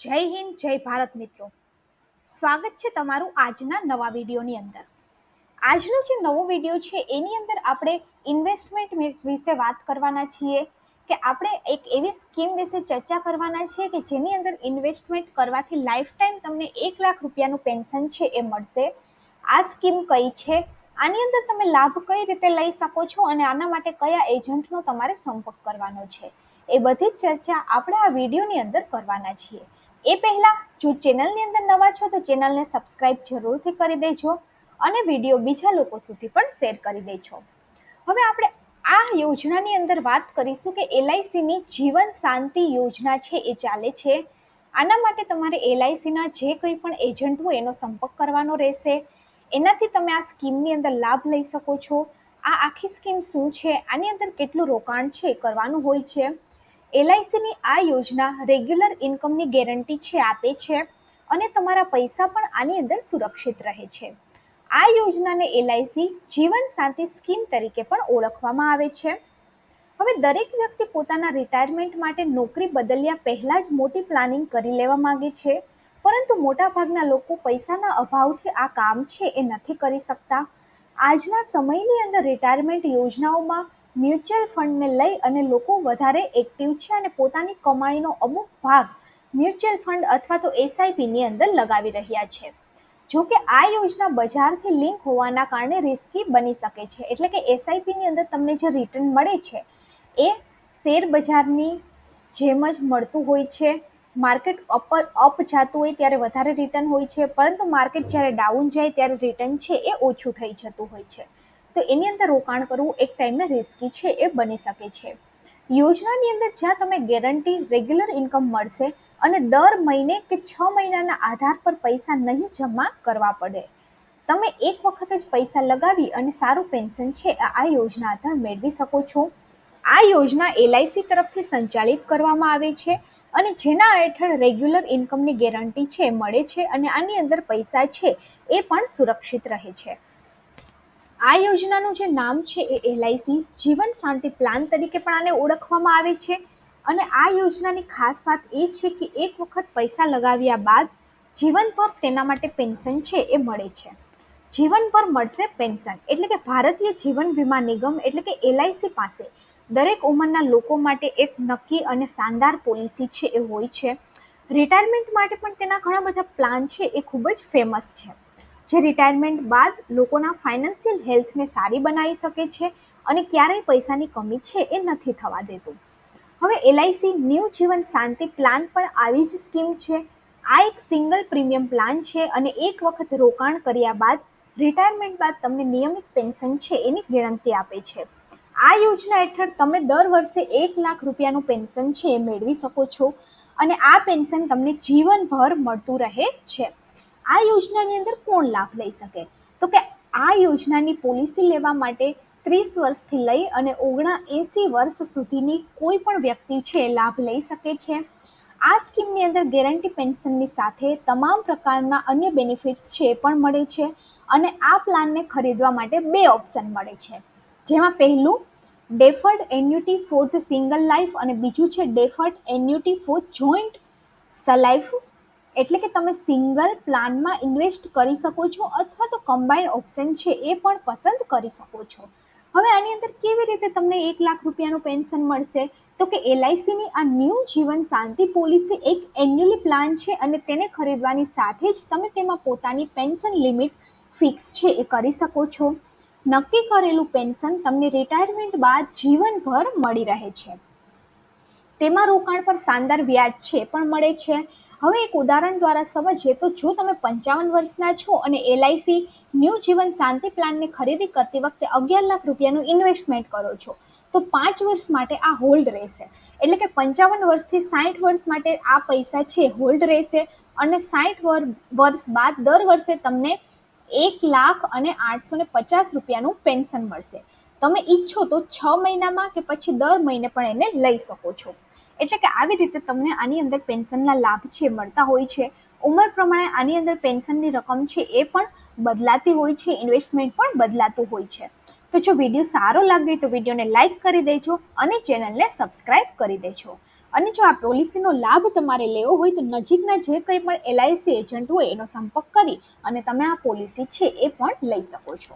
જય હિન્દ, જય ભારત મિત્રો. સ્વાગત છે તમારું આજના નવા વિડીયોની અંદર. આજનો જે નવો વીડિયો છે, એની અંદર આપણે ઇન્વેસ્ટમેન્ટ વિશે વાત કરવાના છીએ, કે આપણે એક એવી સ્કીમ વિશે ચર્ચા કરવાના છીએ કે જેની અંદર ઇન્વેસ્ટમેન્ટ કરવાથી લાઈફ ટાઈમ તમને એક લાખ રૂપિયાનું પેન્શન છે, એ મળશે. આ સ્કીમ કઈ છે? આની અંદર તમે લાભ કઈ રીતે લઈ શકો છો અને આના માટે કયા એજન્ટનો તમારે સંપર્ક કરવાનો છે? એ બધી જ ચર્ચા આપણે આ વિડીયોની અંદર કરવાના છીએ. એ પહેલાં જો ચેનલની અંદર નવા છો તો ચેનલને સબસ્ક્રાઇબ જરૂરથી કરી દેજો અને વીડિયો બીજા લોકો સુધી પણ શેર કરી દેજો. હવે આપણે આ યોજનાની અંદર વાત કરીશું કે એલઆઈસીની જીવન શાંતિ યોજના છે એ ચાલે છે. આના માટે તમારે એલઆઈસીના જે કંઈ પણ એજન્ટ હોય એનો સંપર્ક કરવાનો રહેશે. એનાથી તમે આ સ્કીમની અંદર લાભ લઈ શકો છો. આ આખી સ્કીમ શું છે? આની અંદર કેટલું રોકાણ છે કરવાનું હોય છે. એલઆઈસીની આ યોજના રેગ્યુલર ઇન્કમની ગેરંટી છે, આપે છે અને તમારા પૈસા પણ આની અંદર સુરક્ષિત રહે છે. આ યોજનાને એલઆઈસી જીવન શાંતિ સ્કીમ તરીકે પણ ઓળખવામાં આવે છે. હવે દરેક વ્યક્તિ પોતાના રિટાયરમેન્ટ માટે નોકરી બદલ્યા પહેલાં જ મોટી પ્લાનિંગ કરી લેવા માંગે છે, પરંતુ મોટાભાગના લોકો પૈસાના અભાવથી આ કામ છે એ નથી કરી શકતા. આજના સમયની અંદર રિટાયરમેન્ટ યોજનાઓમાં મ્યુચ્યુઅલ ફંડને લઈ અને લોકો વધારે એક્ટિવ છે અને પોતાની કમાણીનો અમુક ભાગ મ્યુચ્યુઅલ ફંડ અથવા તો એસઆઈપીની અંદર લગાવી રહ્યા છે. જો કે આ યોજના બજારથી લિંક હોવાના કારણે રિસ્કી બની શકે છે. એટલે કે એસઆઈપીની અંદર તમને જે રિટર્ન મળે છે, એ શેર બજારની જેમ જ મળતું હોય છે. માર્કેટ અપર અપ જતું હોય ત્યારે વધારે રિટર્ન હોય છે. પરંતુ માર્કેટ જ્યારે ડાઉન જાય ત્યારે રિટર્ન છે એ ઓછું થઈ જતું હોય છે. તો એની અંદર રોકાણ કરવું એક ટાઈમે રિસ્કી છે, એ બની શકે છે. યોજનાની અંદર જ્યાં તમે ગેરંટી રેગ્યુલર ઇન્કમ મળશે અને દર મહિને કે છ મહિનાના આધાર પર પૈસા નહીં જમા કરવા પડે, તમે એક વખત જ પૈસા લગાવી અને સારું પેન્શન છે, આ યોજના હેઠળ મેળવી શકો છો. આ યોજના એલઆઈસી તરફથી સંચાલિત કરવામાં આવે છે અને જેના હેઠળ રેગ્યુલર ઇન્કમની ગેરંટી છે, મળે છે અને આની અંદર પૈસા છે, એ પણ સુરક્ષિત રહે છે. આ યોજનાનું જે નામ છે એ એલઆઈસી જીવન શાંતિ પ્લાન તરીકે પણ આને ઓળખવામાં આવે છે. અને આ યોજનાની ખાસ વાત એ છે કે એક વખત પૈસા લગાવ્યા બાદ જીવન પર તેના માટે પેન્શન છે એ મળે છે. જીવન પર મળશે પેન્શન. એટલે કે ભારતીય જીવન વીમા નિગમ એટલે કે એલઆઈસી પાસે દરેક ઉંમરના લોકો માટે એક નક્કી અને શાનદાર પોલિસી છે એ હોય છે. રિટાયરમેન્ટ માટે પણ તેના ઘણા બધા પ્લાન છે એ ખૂબ જ ફેમસ છે. જે રિટાયરમેન્ટ બાદ લોકોના ફાઇનાન્શિયલ હેલ્થને સારી બનાવી શકે છે અને ક્યારેય પૈસાની કમી છે એ નથી થવા દેતું. હવે એલઆઈસી ન્યૂ જીવન શાંતિ પ્લાન પણ આવી જ સ્કીમ છે. આ એક સિંગલ પ્રીમિયમ પ્લાન છે અને એક વખત રોકાણ કર્યા બાદ રિટાયરમેન્ટ બાદ તમને નિયમિત પેન્શન છે એની ગેરંટી આપે છે. આ યોજના હેઠળ તમે દર વર્ષે એક લાખ રૂપિયાનું પેન્શન છે એ મેળવી શકો છો અને આ પેન્શન તમને જીવનભર મળતું રહે છે. આ યોજનાની અંદર કોણ લાભ લઈ શકે? તો કે આ યોજનાની પોલિસી લેવા માટે ત્રીસ વર્ષથી લઈ અને ઓગણા એંસી વર્ષ સુધીની કોઈ પણ વ્યક્તિ છે, લાભ લઈ શકે છે. આ સ્કીમની અંદર ગેરંટી પેન્શનની સાથે તમામ પ્રકારના અન્ય બેનિફિટ્સ છે પણ મળે છે અને આ પ્લાનને ખરીદવા માટે બે ઓપ્શન મળે છે. જેમાં પહેલું, deferred annuity for the single life અને બીજું છે deferred annuity for joint life એટલે કે તમે સિંગલ પ્લાનમાં ઇન્વેસ્ટ કરી શકો છો અથવા તો કમ્બાઈન્ડ ઓપ્શન છે એ પણ પસંદ કરી શકો છો. હવે આની અંદર કેવી રીતે તમને એક લાખ રૂપિયાનું પેન્શન મળશે? તો કે એલઆઈસીની આ ન્યૂ જીવન શાંતિ પોલિસી એક એન્યુઅલી પ્લાન છે અને તેને ખરીદવાની સાથે જ તમે તેમાં પોતાની પેન્શન લિમિટ ફિક્સ છે એ કરી શકો છો. નક્કી કરેલું પેન્શન તમને રિટાયરમેન્ટ બાદ જીવનભર મળી રહે છે. તેમાં રોકાણ પર શાનદાર વ્યાજ છે પણ મળે છે. હવે એક ઉદાહરણ દ્વારા સમજીએ તો જો તમે પંચાવન વર્ષના છો અને એલઆઈસી ન્યૂ જીવન શાંતિ પ્લાનની ખરીદી કરતી વખતે અગિયાર લાખ રૂપિયાનું ઇન્વેસ્ટમેન્ટ કરો છો, તો પાંચ વર્ષ માટે આ હોલ્ડ રહેશે. એટલે કે પંચાવન વર્ષથી સાઠ વર્ષ માટે આ પૈસા છે હોલ્ડ રહેશે અને સાઠ વર્ષ બાદ દર વર્ષે તમને એક લાખ અને આઠસો ને પચાસ રૂપિયાનું પેન્શન મળશે. તમે ઈચ્છો તો છ મહિનામાં કે પછી દર મહિને પણ એને લઈ શકો છો. એટલે કે આવી રીતે તમને આની અંદર પેન્શનના લાભ છે, મળતા હોય છે. ઉંમર પ્રમાણે આની અંદર પેન્શનની રકમ છે એ પણ બદલાતી હોય છે, ઇન્વેસ્ટમેન્ટ પણ બદલાતું હોય છે. તો જો વીડિયો સારો લાગ્યો તો વિડીયોને લાઇક કરી દેજો અને ચેનલને સબસ્ક્રાઇબ કરી દેજો. અને જો આ પોલિસીનો લાભ તમારે લેવો હોય તો નજીકના જે કંઈ પણ એલઆઈસી એજન્ટ હોય એનો સંપર્ક કરી અને તમે આ પોલિસી છે એ પણ લઈ શકો છો.